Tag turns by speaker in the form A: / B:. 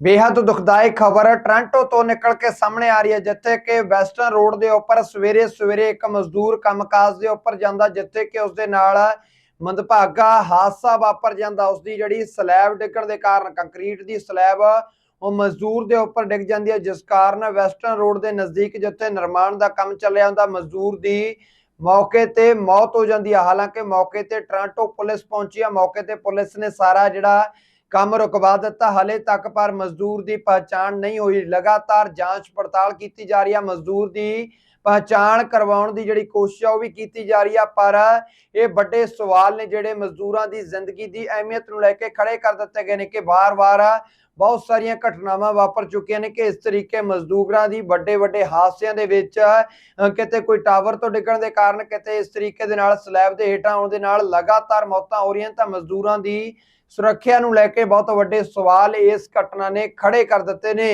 A: ਬੇहद ਦੁਖਦਾਇਕ ਖਬਰ ਟ੍ਰਾਂਟੋ ਤੋਂ ਨਿਕਲ ਕੇ ਸਾਹਮਣੇ ਆ ਰਹੀ ਹੈ, ਜਿੱਥੇ ਕਿ ਵੈਸਟਰਨ ਰੋਡ ਦੇ ਉੱਪਰ ਸਵੇਰੇ ਸਵੇਰੇ ਇੱਕ ਮਜ਼ਦੂਰ ਕੰਮਕਾਜ ਦੇ ਉੱਪਰ ਜਾਂਦਾ, ਜਿੱਥੇ ਕਿ ਉਸ ਦੇ ਨਾਲ ਮੰਦਭਾਗਾ ਹਾਦਸਾ ਵਾਪਰ ਜਾਂਦਾ। ਉਸ ਦੀ ਜਿਹੜੀ ਸਲੈਬ ਡਿੱਗਣ ਦੇ ਕਾਰਨ, ਕੰਕਰੀਟ ਦੀ ਸਲੈਬ ਉਹ ਮਜ਼ਦੂਰ ਦੇ ਉੱਪਰ ਡਿੱਗ ਜਾਂਦੀ ਹੈ, ਜਿਸ ਕਾਰਨ ਵੈਸਟਰਨ ਰੋਡ ਦੇ ਨਜ਼ਦੀਕ ਜਿੱਥੇ ਨਿਰਮਾਣ ਦਾ ਕੰਮ ਚੱਲਿਆ ਹੁੰਦਾ, ਮਜ਼ਦੂਰ ਦੀ ਮੌਕੇ ਤੇ ਮੌਤ ਹੋ ਜਾਂਦੀ ਹੈ। ਹਾਲਾਂਕਿ ਮੌਕੇ ਤੇ ਟ੍ਰਾਂਟੋ ਪੁਲਿਸ ਪਹੁੰਚੀ ਹੈ। ਮੌਕੇ ਤੇ ਪੁਲਿਸ ਨੇ ਸਾਰਾ ਜਿਹੜਾ ਕੰਮ ਰੁਕਵਾ ਦਿੱਤਾ। ਹਲੇ ਤੱਕ ਪਰ ਮਜ਼ਦੂਰ ਦੀ ਪਛਾਣ ਨਹੀਂ ਹੋਈ। ਲਗਾਤਾਰ ਜਾਂਚ ਪੜਤਾਲ ਕੀਤੀ ਜਾ ਰਹੀ ਹੈ। ਮਜ਼ਦੂਰ ਦੀ ਪਛਾਣ ਕਰਵਾਉਣ ਦੀ ਜਿਹੜੀ ਕੋਸ਼ਿਸ਼ ਆ, ਉਹ ਵੀ ਕੀਤੀ ਜਾ ਰਹੀ ਆ, ਪਰ ਇਹ ਵੱਡੇ ਸਵਾਲ ਨੇ ਜਿਹੜੇ ਮਜ਼ਦੂਰਾਂ ਦੀ ਜ਼ਿੰਦਗੀ ਦੀ ਅਹਿਮੀਅਤ ਨੂੰ ਲੈ ਕੇ ਖੜੇ ਕਰ ਦਿੱਤੇ ਗਏ ਨੇ ਕਿ ਵਾਰ-ਵਾਰ ਬਹੁਤ ਸਾਰੀਆਂ ਘਟਨਾਵਾਂ ਵਾਪਰ ਚੁੱਕੀਆਂ ਨੇ ਕਿ ਇਸ ਤਰੀਕੇ ਮਜ਼ਦੂਰਾਂ ਦੀ ਵੱਡੇ ਵੱਡੇ ਹਾਦਸਿਆਂ ਦੇ ਵਿੱਚ ਕਿਤੇ ਕੋਈ ਟਾਵਰ ਤੋਂ ਡਿੱਗਣ ਦੇ ਕਾਰਨ ਕਿਤੇ ਇਸ ਤਰੀਕੇ ਦੇ ਨਾਲ ਸਲੈਬ ਦੇ ਹੇਠਾਂ ਆਉਣ ਦੇ ਨਾਲ ਲਗਾਤਾਰ ਮੌਤਾਂ ਹੋ ਰਹੀਆਂ ਤਾਂ ਮਜ਼ਦੂਰਾਂ ਦੀ ਸੁਰੱਖਿਆ ਨੂੰ ਲੈ ਕੇ ਬਹੁਤ ਵੱਡੇ ਸਵਾਲ ਇਸ ਘਟਨਾ ਨੇ ਖੜੇ ਕਰ ਦਿੱਤੇ ਨੇ।